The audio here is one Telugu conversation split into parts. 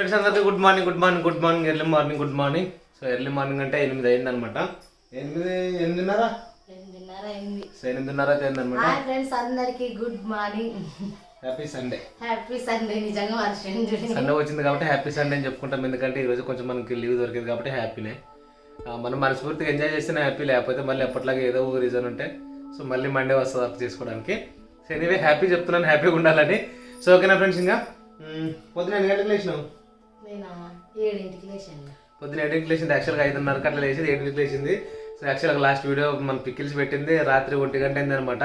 ఫ్రెండ్స్ అందరికీ good morning good morning good morning early morning good morning so early morning అంటే ఎనిమిది అయింది అనమాట ఎనిమిది ఎనిమిదిన్నర? ఎనిమిదిన్నర అయింది. సో ఎనిమిదిన్నర అయింది అనమాట హాయ్ ఫ్రెండ్స్ అందరికి good morning happy Sunday happy Sunday నిజంగా వర్షం సండే వచ్చింది కాబట్టి హ్యాపీ సండే అని చెప్పుకుంటాం. ఎందుకంటే ఈరోజు కొంచెం మనకి లీవ్ దొరికింది కాబట్టి హ్యాపీనే మనం మనస్ఫూర్తిగా ఎంజాయ్ చేస్తేనే హ్యాపీ లేకపోతే మళ్ళీ ఎప్పటిలాగా ఏదో ఒక రీజన్ ఉంటే సో మళ్ళీ మండే వస్తుంది వర్క్ చేసుకోవడానికి. సో ఎనీవే హ్యాపీ చెప్తున్నాను హ్యాపీగా ఉండాలని. సో ఓకేనా ఫ్రెండ్స్ ఇంకా పొద్దున ఎన్ని గంటలకు లేచినావు? నేను ఏడింటికి లేచాను. పొద్దున ఏడింటికి లేచింది? యాక్చువల్గా ఐదున్నరకు అట్లా లేచింది ఏడింటికి లేచింది. సో యాక్చువల్గా లాస్ట్ వీడియో మన పికిల్స్ పెట్టింది. రాత్రి ఒంటి గంట అయింది అనమాట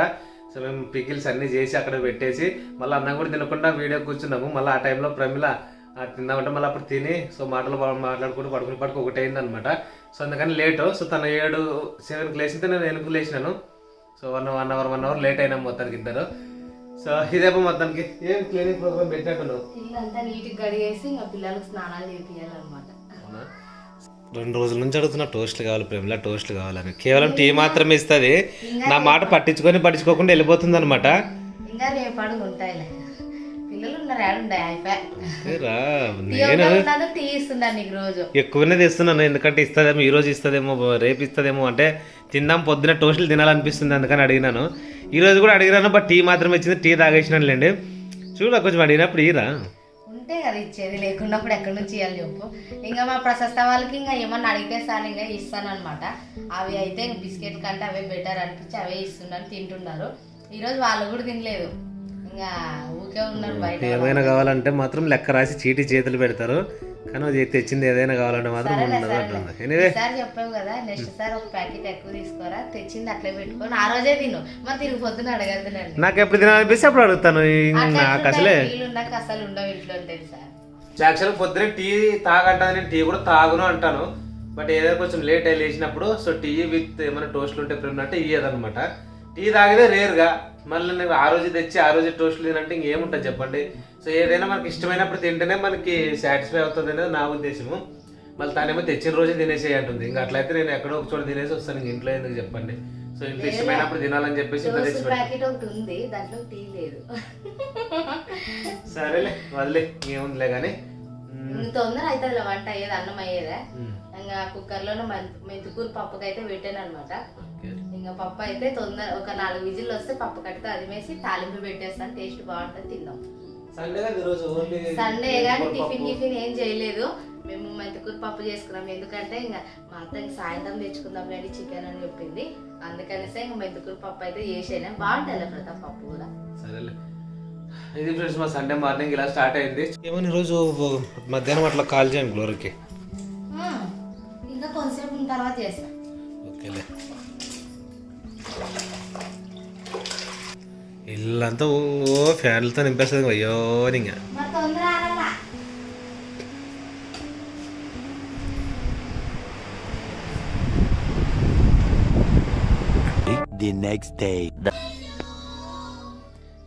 సో మేము పికిల్స్ అన్నీ చేసి అక్కడ పెట్టేసి మళ్ళీ అన్నం కూడా తినకుండా వీడియో కూర్చున్నాము. మళ్ళీ ఆ టైంలో ప్రమిళ తిందామంటే మళ్ళీ అప్పుడు తిని సో మాటలు మాట్లాడుకుంటూ పడుకుని పడుకు ఒకటి అయింది అనమాట సో అందుకని లేటు సో తను ఏడు సెవెన్కి లేచింటే నేను ఎనిమిది లేచినాను. So one one hour one hour late అయినా మొత్తానికి ఇద్దరు. సో ఇదేపో మొత్తానికి. ఏం క్లినిక్ ప్రోగ్రామ్ పెట్టినట్టు ఇల్లు అంతా నీట్గా గడిగేసి ఇంకా పిల్లలకు స్నానాలు చేపియాలన్నమాట? రెండు రోజుల నుంచి అడుగుతున్నా టోస్ట్లు కావాలి ప్రేమలా టోస్ట్లు కావాలని. కేవలం టీ మాత్రమే ఇస్తుంది. నా మాట పట్టించుకొని పట్టించుకోకుండా వెళ్ళిపోతుంది అనమాట ఇంకా రేపు అడుగు ఉంటాయిలే పిల్లలు ఉన్నారు ఆడుండే అయిపోయా నేను ఉన్నది టీ ఇస్తున్నాను నీకు రోజు. ఎక్కువనే తెస్తున్నాను ఎందుకంటే ఇస్తుందేమో ఈ రోజు ఇస్తుందేమో రేపు ఇస్తుందేమో అంటే తిందాం పొద్దున టోస్ట్లు తినాలనిపిస్తుంది అందుకని అడిగినాను. ఈరోజు కూడా అడిగినాను బట్ టీ మాత్రం ఇచ్చింది టీ తాగేసినాను లేండి చూడ కొంచెం అడిగినప్పుడు ఈరా ఉంటే కదా ఇచ్చేది లేకున్నప్పుడు ఎక్కడి నుంచి ఇవ్వాలి చెప్పు. ఇంకా మా ప్రశస్త వాళ్ళకి ఇంకా ఏమన్నా అడిగితే సార్ ఇంకా ఇస్తాను అనమాట అవి అయితే బిస్కెట్ కంటే అవే బెటర్ అనిపించి అవే ఇస్తున్నాను తింటున్నారు. ఈరోజు వాళ్ళు కూడా తినలేదు. ఏమైనా కావాలంటే మాత్రం లెక్క రాసి చీటీ చేతులు పెడతారు. కానీ అది తెచ్చింది ఏదైనా కావాలంటే మాత్రం ఉండదు. అంటుంది ఎనివే చెప్పావు కదా నెక్స్ట్ సారి ఒక ప్యాకెట్ ఎక్కువ తీసుకోరా? తెచ్చింది అట్లే పెట్టుకొని ఆ రోజే తిను. మరి తిరిగి పొద్దున అడగద్దునండి నాకు ఎప్పుడు తినాలనిపిస్తే అప్పుడు అడుగుతాను. నాకు అసలే. ఉన్నాక అసలు ఉండవు ఇంట్లో తెలుసా? యాక్చువల్ పొద్దున టీ తాగంటాను నేను టీ కూడా తాగును అంటాను. బట్ ఏదైనా కొంచెం లేట్ అయ్యి లేచినప్పుడు సో టీ విత్ ఏమైనా టోస్ట్లు ఉంటే ప్రేమ అంటే ఇయ్యదనమాట టీ తాగితే రేర్గా. మళ్ళీ నేను ఆ రోజు తెచ్చి ఆ రోజు టోస్ట్లు తినంటే ఇంకేముంటుంది చెప్పండి? సో ఏదైనా మనకి ఇష్టమైనప్పుడు తింటేనే మనకి సాటిస్ఫై అవుతుంది అనేది నా ఉద్దేశము. మళ్ళీ తానేమో తెచ్చిన రోజే తినేసేయి అంటుంది. ఇంకా అట్లయితే నేను ఎక్కడో ఒక చోట తినేసి వస్తాను ఇంక ఇంట్లో ఎందుకు చెప్పండి? సో ఇంట్లో ఇష్టమైనప్పుడు తినాలని చెప్పేసి ఇంట్లో తెచ్చి దోశ పెట్టాను. ప్యాకెట్ ఒకటి ఉంది దాంట్లో టీ లేదు. సరేలే వదిలే ఏముందిలే కానీ తొందర అవుతుంది వంట అయ్యేది అన్నం అయ్యేదా. ఇంకా కుక్కర్లోనే మెంతికూర పప్పుకైతే పెట్టాను అనమాట ఇంకా పప్పు అయితే తొందర ఒక నాలుగు విజిల్ వస్తే పప్పు కడితే అది వేసి తాలింపు పెట్టేస్తాను టేస్ట్ బాగుంటుంది తిందాం. సండే కానీ టిఫిన్ టిఫిన్ ఏం చేయలేదు. మేము మెంతికూర పప్పు చేసుకున్నాం. ఎందుకంటే ఇంకా మా అత్త ఇంక సాయంత్రం తెచ్చుకుందాం లేండి చికెన్ అని చెప్పింది. అందుకనేసి ఇంకా మెంతికూర పప్పు అయితే చేసేనా బాగుంటుంది ప్రతాప్ పప్పు కూడా. సరేలే. ఇది ఫ్రెండ్స్ మా సండే మార్నింగ్ ఇలా స్టార్ట్ అయింది. ఏమని ఈరోజు మధ్యాహ్నం అట్లా కాల్ చేయండి గ్లోరీకి ఇంకా కొంతసేపు ఉన్న తర్వాత చేస్తా. ఇల్లంతా ఓ ఫ్యాన్లతో నింపేస్తుంది అయ్యో ఇంకా the next day.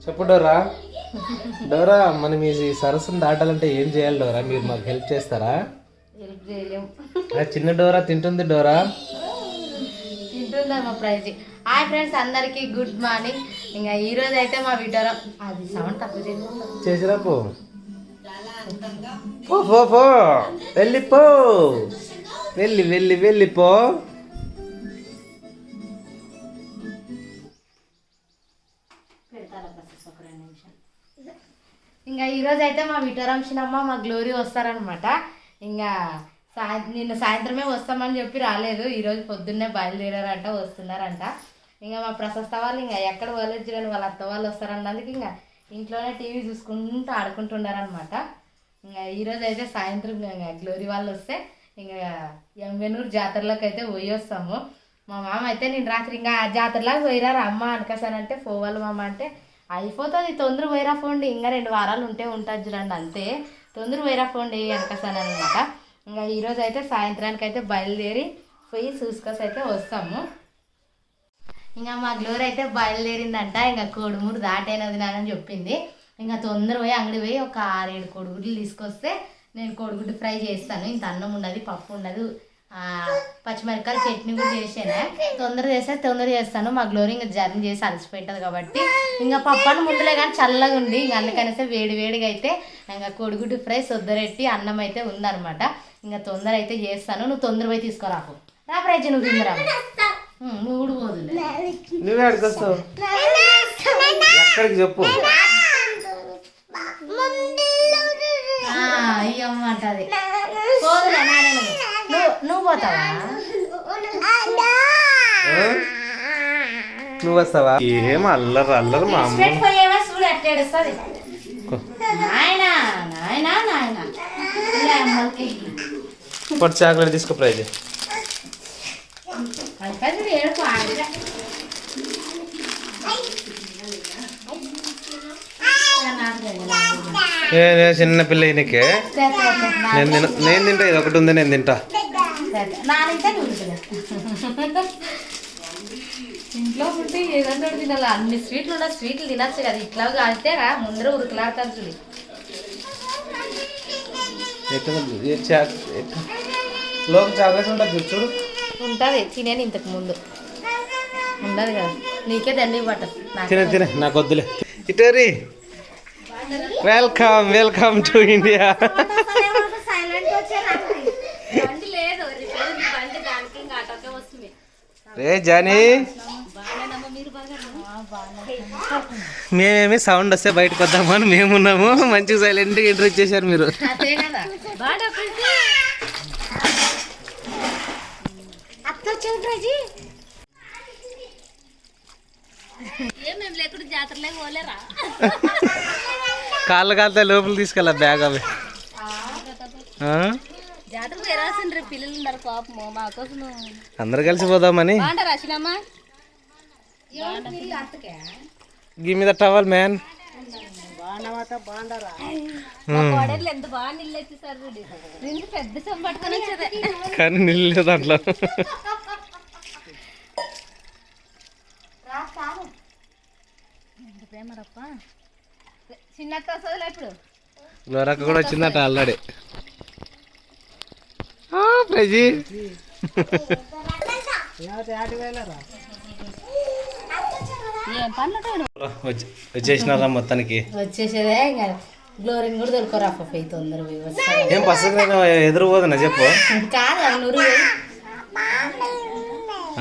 చెప్పు డోరా. డోరా మనం ఈ సరస్సును దాటాలంటే ఏం చేయాలి డోరా? మీరు మాకు హెల్ప్ చేస్తారా? హెల్ప్ చేయలేం. ఆ చిన్న డోరా తింటుంది డోరా? తింటుందా మా ప్రైజ్? హాయ్ ఫ్రెండ్స్ అందరికీ గుడ్ మార్నింగ్. ఇంకా ఈ రోజు అయితే మా విటరం అది సౌండ్ తక్కువ చేసి చేసిరా పో. పో పో పో. వెళ్ళిపో వెళ్ళి వెళ్ళి వెళ్ళిపో. ఇంకా ఈరోజు అయితే మా విటరంశనమ్మ మా గ్లోరీ వస్తారనమాట ఇంకా సాయ నిన్న సాయంత్రమే వస్తామని చెప్పి రాలేదు. ఈరోజు పొద్దున్నే బయలుదేరారంట వస్తున్నారంట. ఇంకా మా ప్రశస్త వాళ్ళు ఇంకా ఎక్కడ పోలేదు కానీ వాళ్ళ అత్త వాళ్ళు వస్తారన్నందుకు ఇంకా ఇంట్లోనే టీవీ చూసుకుంటూ ఆడుకుంటున్నారనమాట ఇంకా ఈరోజు అయితే సాయంత్రం ఇంకా గ్లోరీ వాళ్ళు వస్తే ఇంకా ఎంవెనూరు జాతరలోకి అయితే పోయి వస్తాము. మా మామ అయితే నేను రాత్రి ఇంకా ఆ జాతరలాగా పోయిరారు అమ్మ అనకసానంటే పోవాలి మామ అంటే అయిపోతుంది తొందర పోయిరా ఫోండి ఇంకా రెండు వారాలు ఉంటే ఉంటుంది చూడండి అంతే. తొందర పోయిరా ఫోండి అనకసాను అనమాట ఇంకా ఈరోజు అయితే సాయంత్రానికి అయితే బయలుదేరి పోయి చూసుకొసి అయితే వస్తాము. ఇంకా మా గ్లోర్ అయితే బయలుదేరిందంట. ఇంకా కోడుమూరు దాటైనది నానని చెప్పింది. ఇంకా తొందర పోయి అంగడి పోయి ఒక ఆరేడు కోడిగుడ్లు తీసుకొస్తే నేను కోడిగుడ్డు ఫ్రై చేస్తాను. ఇంత అన్నం ఉండదు పప్పు ఉండదు. పచ్చిమిరపకాయలు చట్నీ కూడా చేసాను? తొందర చేస్తే తొందర చేస్తాను. మా గ్లోరీ ఇంకా జర్నీ చేసి అలసిపోయింటుంది కాబట్టి. ఇంకా పప్పని ముందులే కానీ చల్లగా ఉంది. ఇంకా అందుకనేసి వేడి వేడిగా అయితే ఇంకా కోడిగుడ్డు ఫ్రై సొద్దరెట్టి అన్నం అయితే ఉందన్నమాట. ఇంకా తొందర అయితే చేస్తాను. నువ్వు తొందర పోయి తీసుకురాకు రా ప్రజ నువ్వు తొందర. నువ్వు కూడా పోదులే. నువ్వే అడిగి వస్తావు. ఎక్కడికి చెప్పు. నువ్వు. పోతావా? వస్తావా? ఏం అల్లరు అల్లరు మా అమ్మ. చాక్లెట్ తీసుకో ప్రైజ్ చిన్న పిల్ల ఈయనకే. నేను తిన నేను తింటా ఇది ఒకటి ఉంది నేను తింటా. ఇంట్లో పుట్టి ఏదన్నా తినాలి? అన్ని స్వీట్లు ఉన్న స్వీట్లు తినచ్చు కదా. ఇట్లా కాస్తే ముందర ఉరుకులాడతారు చూడు. ఎట్లా చాక్లెట్ ఉంటుంది చూడు. ఉంటుంది తినేది ఇంతకు ముందు. ఉండదు కదా? నీకే దండి పట్టదు నాకు తినే తినే నాకు వద్దులే ఇటరీ వెల్కమ్ వెల్కమ్ టు ఇండియా రే జానీ. మేమేమి సౌండ్ వస్తే బయటకు వద్దామని మేమున్నాము. మంచిగా సైలెంట్గా ఎంటర్ ఇచ్చేసారు మీరు అదే కదా బాగా కాళ్ళ కాళ్ళతో లోపల తీసుకెళ్ళా బ్యాగ్ అవి. అందరు కలిసి పోదామని. గీ మీద టవల్ మ్యాన్. బాగా నీళ్ళు ఎత్తిసారు చూడు దీనికి పెద్ద సొమ్ము పట్టుకొని వచ్చేదే కానీ నిల్లేదు దాంట్లో ప్రేమరప్ప. చిన్నక్క వస్తుందిలే ఇప్పుడు. లోరక్క కూడా వచ్చిందట ఆల్రెడీ. ప్రజీ. వచ్చేసినారా మొత్తానికి? వచ్చేసేదే ఇంకా. గ్లోరింగ్ కూడా దొరకరా పోయి తొందర ఏం పసగా ఎదురు పోదన్నా చెప్పు. కాదు అది నూరు పోయి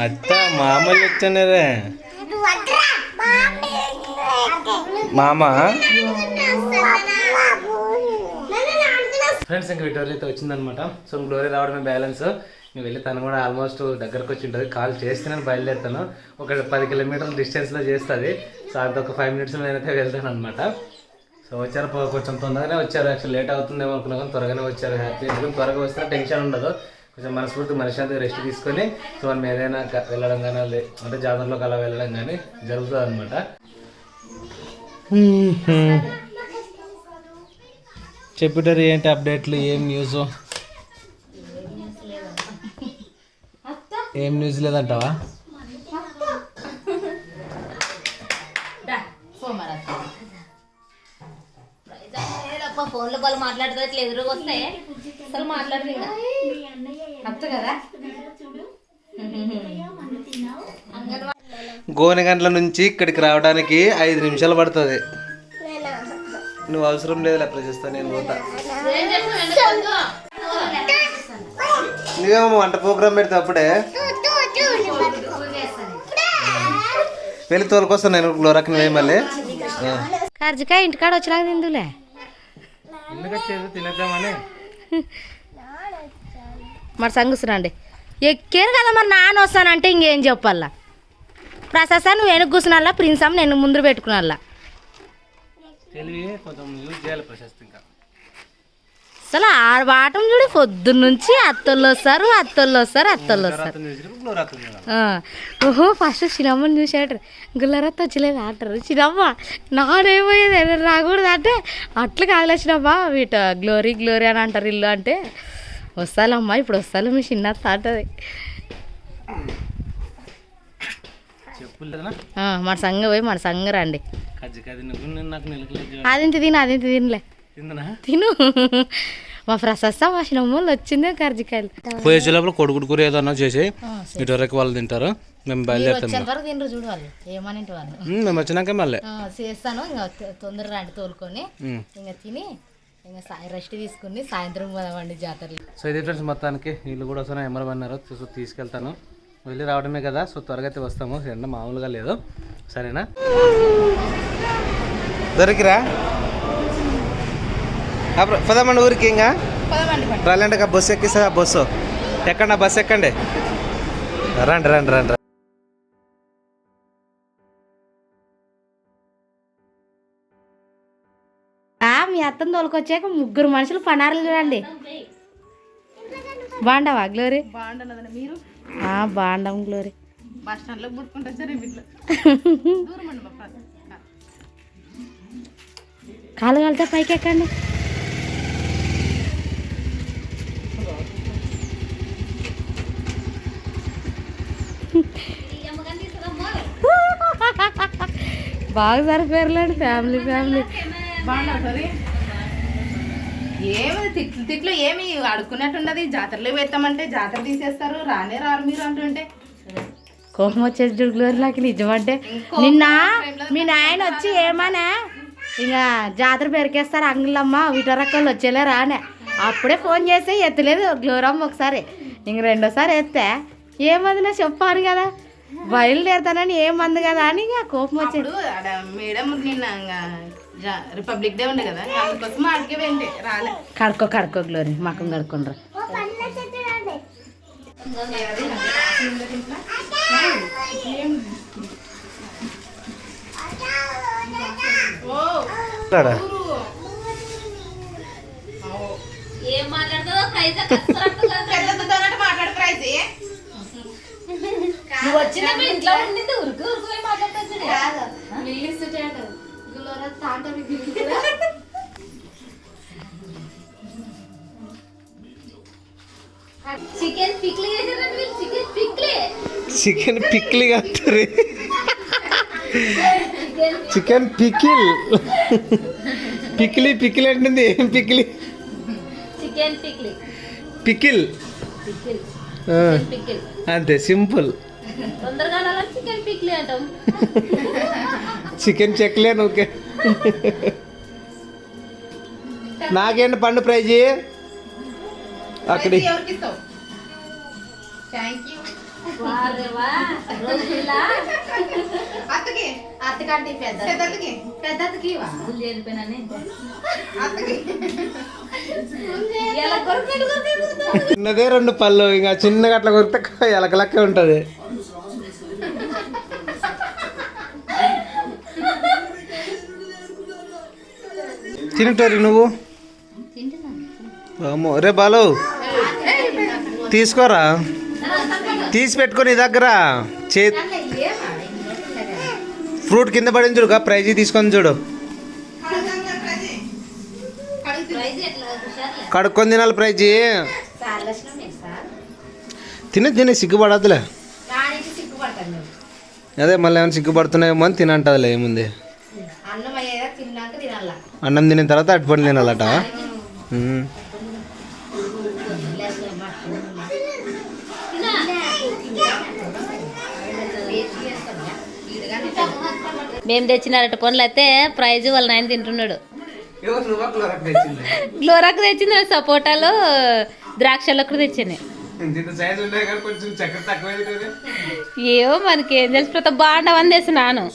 అత్త మామూలు వచ్చానేరే మామ? ఫ్రెండ్స్ ఇంకా విటోరీ అయితే వచ్చిందనమాట సో గ్లోరీ రావడమే బ్యాలెన్స్ నేను వెళ్ళి తను కూడా ఆల్మోస్ట్ దగ్గరకు వచ్చి ఉంటుంది. కాల్ చేస్తే నేను బయలుదేరుతాను. ఒక పది కిలోమీటర్ల డిస్టెన్స్లో చేస్తుంది. సో అది ఒక ఫైవ్ మినిట్స్ నేనైతే వెళ్తాను అనమాట సో వచ్చారు కొంచెం తొందరగానే వచ్చారు. యాక్చువల్ లేట్ అవుతుందేమో అనుకున్నా కానీ త్వరగానే వచ్చారు. హ్యాపీ ఎందుకంటే త్వరగా వస్తే టెన్షన్ ఉండదు. కొంచెం మనస్ఫూర్తి మనశ్శాంతి రెస్ట్ తీసుకొని సో మనం ఏదైనా వెళ్ళడం కానీ అంటే జాతరలోకి అలా వెళ్ళడం కానీ జరుగుతుంది అనమాట చెప్పుటారు ఏంటి అప్డేట్లు? ఏం న్యూస్ ఏం న్యూస్ లేదంటావా? ఫోన్లో వాళ్ళు మాట్లాడుతుంది ఇట్లా ఎదురుగా వస్తాయి అసలు మాట్లాడరు ఇంకా అత్త కదా గోనెగండ్ల నుంచి ఇక్కడికి రావడానికి ఐదు నిమిషాలు పడుతుంది. నువ్వు అవసరం లేదు లేకపోతే చేస్తా నేను పోతా. నువ్వేమో వంట ప్రోగ్రామ్ పెడితే అప్పుడే. వెళ్ళి తోలుకొస్తాను నేను గ్లోరాకి నువ్వే మళ్ళీ. కర్జికాయ ఇంటికాడ వచ్చినాక తిందులే. ఎందుకు తినేద్దామని. మరి సంగుస్తురండి ఎక్కాను కదా మరి నాన్న వస్తానంటే ఇంకేం చెప్పాలా? ప్రసాద్ నువ్వు వెనక్కి కూర్చున్నా ప్రిన్సమ్ నేను ముందు పెట్టుకున్నా అసలు ఆ వాటం చూడు పొద్దున్న నుంచి అత్తోళ్ళు వస్తారు అత్తోళ్ళు వస్తారు అత్తోళ్ళు వస్తారు. ఓహో ఫస్ట్ చిన్నమ్మని చూసాడు గుల్లరత్త వచ్చలేదు అంటారు. చిన్నమ్మ నాడేమోయేది రాకూడదు అంటే అట్లా కాదులే చిన్నమ్మ వీట గ్లోరీ గ్లోరీ అని అంటారు ఇల్లు అంటే. వస్తాలమ్మా ఇప్పుడు వస్తాను మీ చిన్న అత్త అంటది చెప్పులేదనా ఆ, మన సంగ పోయి మన సంగ రండి. అదింత తిను అదింత తినలే. తిను. మా ప్రశస్త మా చిన్నమ్మలు వచ్చిందే కర్జికాయలు. పోయే లోపల కొడుకుడు కూర ఏదన్నా చేసి ఇటు వరకు వాళ్ళు తింటారు. మేము బయలుదేరుతాం తినరు చూడు వాళ్ళు ఏమని వాళ్ళు. మేము వచ్చినాక మళ్ళీ. ఆ, చేస్తాను ఇంకా తొందరగా రండి తోలుకొని. ఇంకా తిని ఇంకా సాయి రెస్ట్ తీసుకుని సాయంత్రం పోదామండి జాతరలో సో ఇది ఫ్రెండ్స్ మొత్తానికి వీళ్ళు కూడా వస్తున్నా ఎమరమన్నారు తీసుకెళ్తాను. వెళ్ళి రావడమే కదా సో త్వరగా అయితే వస్తాము. ఎండ మామూలుగా లేదు. సరేనా? దొరికిరా? పదమండి ఊరికి ఇంకా రాలేంటే బస్సు ఎక్కిస్తా ఆ బస్సు. ఎక్కండి ఆ బస్సు ఎక్కండి. రండి రండి రండి ఆ, మీ అత్తని తోలుకొచ్చాక ముగ్గురు మనుషులు పనారులు చూడండి. బాగుండవా గ్లోరీ? బాగుండన్నదని మీరు? బాగుండం గ్లోరీ. బస్ స్టాండ్లో పుట్టుకుంటా సరే కాలు కలితే పైకి ఎక్కండి. బాగా సరిపోయారులేండి ఫ్యామిలీ ఫ్యామిలీ. బాగున్నా సరే? ఏమి తిట్లు తిట్లు ఏమి అడుక్కున్నట్టుండదు జాతరలో పెడతామంటే జాతర తీసేస్తారు. రానే రారు మీరు అంటుంటే. కోపం వచ్చేసి చూడు గ్లోరీ నాకు నిజమంటే నిన్న మీ నాయన వచ్చి ఏమనే? ఇంకా జాతర పెరికేస్తారు అంగులమ్మ విటరక్కలు వచ్చేలే రానే. అప్పుడే ఫోన్ చేసి ఎత్తలేదు. గ్లోరమ్మ ఒకసారి. ఇంక రెండోసారి ఎత్తే. ఏమందిలే చెప్పాను కదా. బయలుదేరుతానని ఏమంది కదా అని ఇంకా కోపం వచ్చేది. మేడం నిన్న రిపబ్లిక్ డే ఉండే కదా అందుకోసం ఆడికే వెంటే రాలే. కడుక్కో కడుక్కో గ్లోరీ మకం కడుక్కుండ్రా. మాట్లాడు ప్రైజ్. నువ్వు వచ్చినప్పుడు ఇంట్లో ఉండింది ఉరుకు ఉరుకు పోయి మాట్లాడుతుంది chicken pickly chicken pickly? Chicken pickly కాదు చికెన్ పికిల్. పికిలి. పికిల్ అంటుంది. ఏం పికిలి? Chicken pickly. పికిల్. అంతే సింపుల్. తొందరగా అనాలని చికెన్ పిక్లీ అంటాం. చికెన్ చెక్లేను ఓకే. నాకేంటి పండు ప్రైజ్? అక్కడి. చిన్నదే రెండు పళ్ళు ఇంకా చిన్నగా అట్లా కొరితే ఎలకలక్కే ఉంటుంది. తింటారు నువ్వు? అమ్మో రే బాలు తీసుకోరా? తీసి పెట్టుకో నీ దగ్గర. చే ఫ్రూట్ కింద పడింది చూడు ప్రైజ్ తీసుకొని చూడు. కడుక్కొని తినాలి ప్రైజ్. తినే తినే సిగ్గుపడద్దులే. అదే మళ్ళీ ఏమైనా సిగ్గుపడుతున్నాయేమో అని తినంటదిలే ఏముంది అన్నం అయ్యేదా తిన్నాక తినాల అన్నం తినిన తర్వాత అట్టుపండి తినాలట. మేము. తెచ్చిన అరటి పండ్లు అయితే ప్రైజ్ వాళ్ళ నాయన తింటున్నాడు. గ్లోరాకు తెచ్చింది? సపోటాలు ద్రాక్షలు కూడా తెచ్చాను కొంచెం చక్కెర తక్కువ ఏవో మనకి ఏం తెలుసు ప్రతి బాగుండవని తెచ్చినాను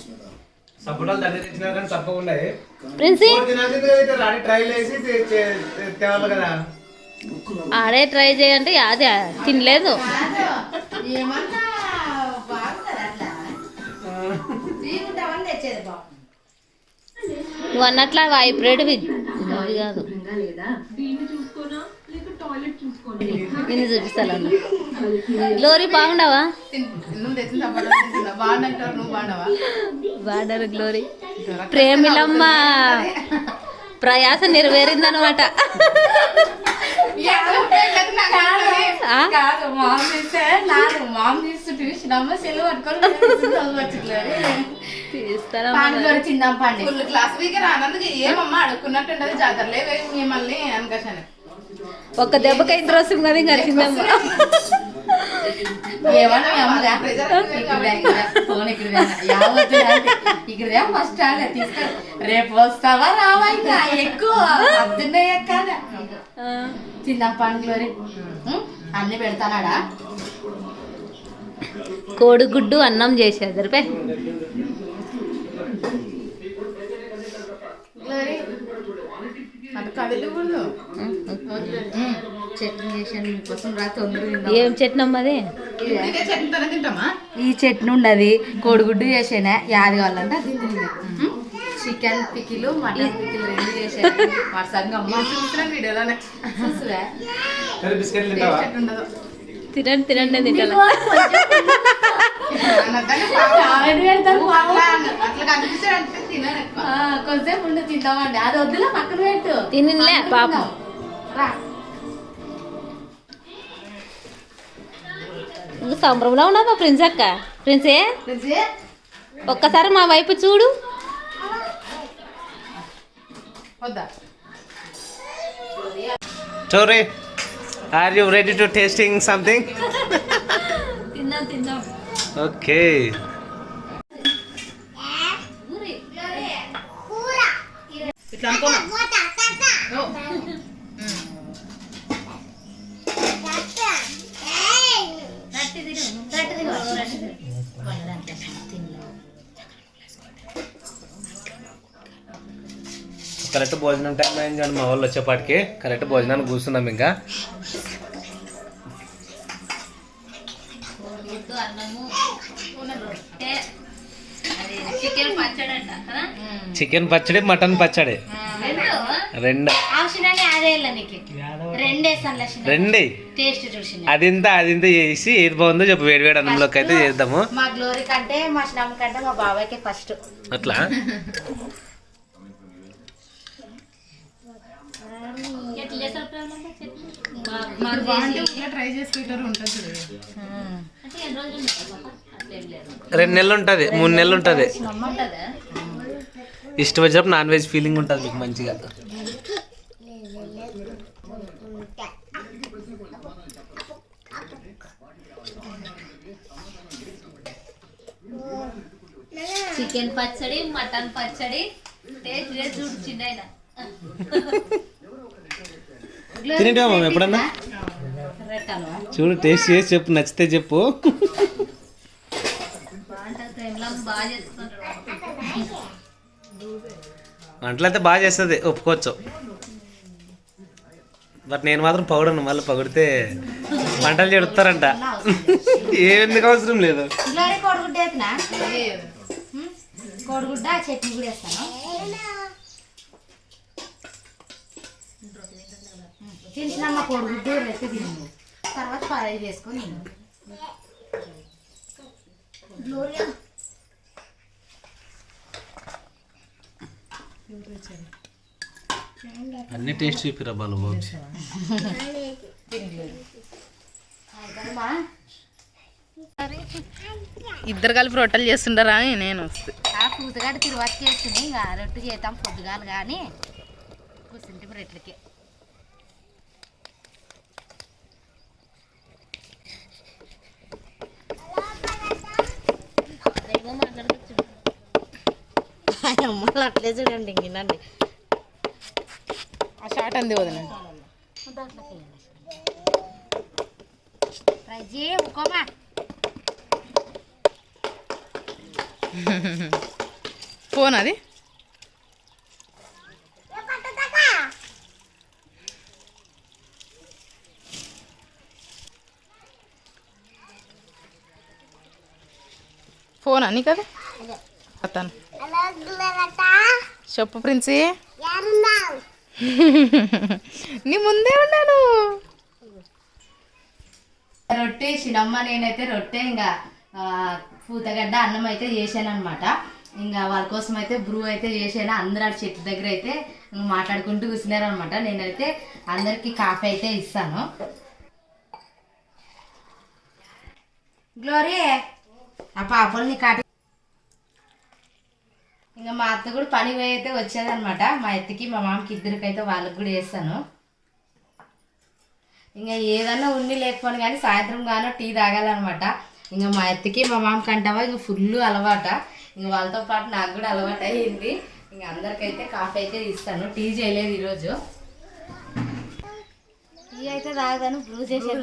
సపోటాలు ప్రిన్సీ? ఆడే ట్రై చేయంటే అది తినలేదు. నువ్వు అన్నట్లా వైబ్రేట్ కాదు. నిన్ను చూపిస్తాను గ్లోరీ బాగుండవా? బాగున్నావా బాడరు గ్లోరీ. ప్రేమిలమ్మ. ప్రయాస నెరవేరిందనమాట. ఒక్క దెబ్బకి ఇద్దరు వస్తుంది కదా ఇంకా ఏమన్నా ఫోన్ ఇక్కడ ఇక్కడ ఫస్ట్ తీసుకో. రేపు వస్తావా రావా ఇంకా? ఎక్కువ అన్ని పెడతానాడా? కోడిగుడ్డు అన్నం చేసేది రేపే అటు కదిలికూడదు చట్నీ చేసాను మీకోసం రా తొందరగా ఏం చట్నీ అమ్మది తింటామా? ఈ చట్నీ ఉండదు కోడిగుడ్డు చేసానా? యాది కావాలంటే అది చికెన్ పికిలు మటన్ పికిలు రెండు చేసాను? మా వీడియోలోనే తినండి తినండి తింటాను కొంచెంసేపు ఉండి తిందామండి. అది వద్దులే పక్కన పెట్టు. తినిలే పాపం. సంబరంలో ఉన్నావా ప్రిన్స్ అక్క? ప్రిన్సే ఒక్కసారి మా వైపు చూడు. చోరీ. Are you ready to tasting something తిందాం తిందాం ఓకే ఇట్లా అనుకోమా కరెక్ట్ భోజనం టైం అయింది కానీ మా వాళ్ళు వచ్చేపాటికి. కరెక్ట్ భోజనానికి కూర్చున్నాం ఇంకా. అన్నము. చికెన్ పచ్చడి అంట కదా? చికెన్ పచ్చడి మటన్ పచ్చడి. రెండు? రెండే. అదింత అదింత చేసి ఏది బాగుందో చెప్పు. వేడి వేడి అన్నంలోకి అయితే చేద్దాము. మా గ్లోరీ కంటే మా శ్రమ కంటే మా బాబాయ్కి ఫస్ట్. అట్లా? రెండు నెలలు ఉంటుంది. మూడు నెలలు ఉంటుంది. ఉంటుందా? ఇష్టం వచ్చినప్పుడు నాన్ వెజ్ ఫీలింగ్ ఉంటుంది మీకు మంచిగా. చికెన్ పచ్చడి మటన్ పచ్చడి టేస్ట్ చేసి చూడు చిన్న ఎప్పుడన్నా? చూడు టేస్ట్ చేసి చెప్పు నచ్చితే చెప్పు. బాగా చేసుకుంటారు వంటలు అయితే బాగా చేస్తుంది ఒప్పుకోవచ్చు. బట్ నేను మాత్రం పొగడను మళ్ళీ పొగిడితే వంటలు చెడుతారంట. ఎందుకు అవసరం లేదు. కోడిగుడ్డ చట్నీ కూడా వేస్తాను. తింటున్నామ్మ కోడిగుడ్డు? తర్వాత ఫ్రై చేసుకొని తిను గ్లోరియా అన్ని టేస్ట్ చెప్పిరా బాలు బాబు. ఇద్దరు కలిపి రొట్టెలు చేస్తుంటారా నేను వస్తే. ఆ పూతగాడు తిరువాత చేస్తుంది ఇంకా రొట్టు చేద్దాం పొద్దుగాలు కానీ. కూర్చుంటే రెట్లకి ఏమో మాట్లాడుకోవచ్చు అమ్మలు అట్లే చూడండి ఇంకేనండి ఆ షార్ట్ అంది వదిన. ఉకోమా ఫోన్ అది? ఫోన్ అని కదా అతను. చెప్పు ప్రిన్సీ. నీ ముందే ఉన్నాను. రొట్టె చిన్నమ్మ నేనైతే రొట్టె ఇంకా పూతగడ్డ అన్నం అయితే చేశాను అనమాట ఇంకా వాళ్ళ కోసం అయితే బ్రూ అయితే చేశాను. అందరు ఆ చెట్టు దగ్గర అయితే మాట్లాడుకుంటూ కూర్చున్నారు అనమాట నేనైతే అందరికి కాఫీ అయితే ఇస్తాను. గ్లోరీ ఆ పాపల్ని కాటి ఇంకా మా అత్త కూడా పని పోయి అయితే వచ్చేదనమాట మా అత్తకి మా మామకి ఇద్దరికి అయితే వాళ్ళకి కూడా వేస్తాను ఇంకా ఏదన్నా ఉన్ని లేకపోయినా కానీ సాయంత్రం గానో టీ తాగాలన్నమాట. ఇంకా మా అత్తకి మా మామకి అంటావా ఇంకా ఫుల్ అలవాట. ఇంకా వాళ్ళతో పాటు నాకు కూడా అలవాటు అయ్యింది. ఇంకా అందరికైతే కాఫీ అయితే ఇస్తాను. టీ చేయలేదు ఈరోజు. టీ అయితే తాగదాను బ్రూ చేసేది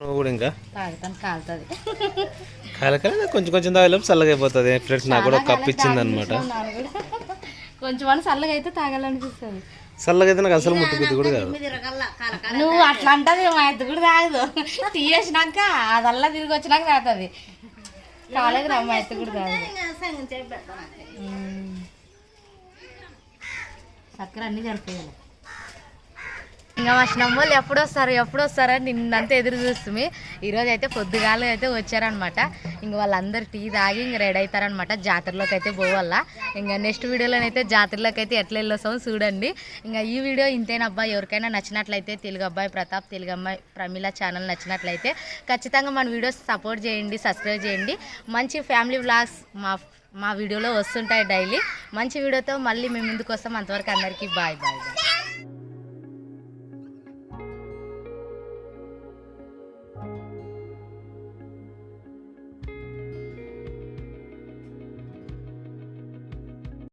నువ్వు కూడా ఇంకా? తాగుతాను కాలుతుంది. కాలకాల కొంచెం కొంచెం తాగలేము చల్లగా అయిపోతుంది. ఫ్రెండ్స్ నాకు కూడా కప్ ఇచ్చింది అనమాట కొంచెం అని చల్లగా అయితే తాగాలనిపిస్తుంది. చల్లగా అయితే నాకు అసలు ముట్టుకుద్ది కూడా కాదు. నువ్వు అట్లా అంటది మా ఎత్తు కూడా తాగదు. తీయేసినాక అదల్లా తిరిగి వచ్చినాక తాగుతుంది. కాలేదు రా మా ఎత్తు కూడా తాగదు. చక్కెర అన్నీ సరిపోయాలి ఇంకా మా చిన్నమ్మోళ్ళు ఎప్పుడు వస్తారు ఎప్పుడు వస్తారని నిన్నంతా ఎదురు చూస్తుంది. ఈరోజు అయితే పొద్దుగాలు అయితే వచ్చారనమాట. ఇంక వాళ్ళందరూ టీ తాగి ఇంక రెడీ అవుతారనమాట జాతరలోకి అయితే పోవాల. ఇంకా నెక్స్ట్ వీడియోలోనైతే జాతరలోకి అయితే ఎట్లా వెళ్ళొస్తామో చూడండి. ఇంకా ఈ వీడియో ఇంతేనబ్బా. ఎవరికైనా నచ్చినట్లయితే తెలుగు అబ్బాయి ప్రతాప్ తెలుగు అమ్మాయి ప్రమిళ ఛానల్ నచ్చినట్లయితే ఖచ్చితంగా మన వీడియోస్ సపోర్ట్ చేయండి సబ్స్క్రైబ్ చేయండి. మంచి ఫ్యామిలీ బ్లాగ్స్ మా మా వీడియోలో వస్తుంటాయి డైలీ. మంచి వీడియోతో మళ్ళీ మేము ముందుకు వస్తాం. అంతవరకు అందరికీ బాయ్ బాయ్ బాయ్.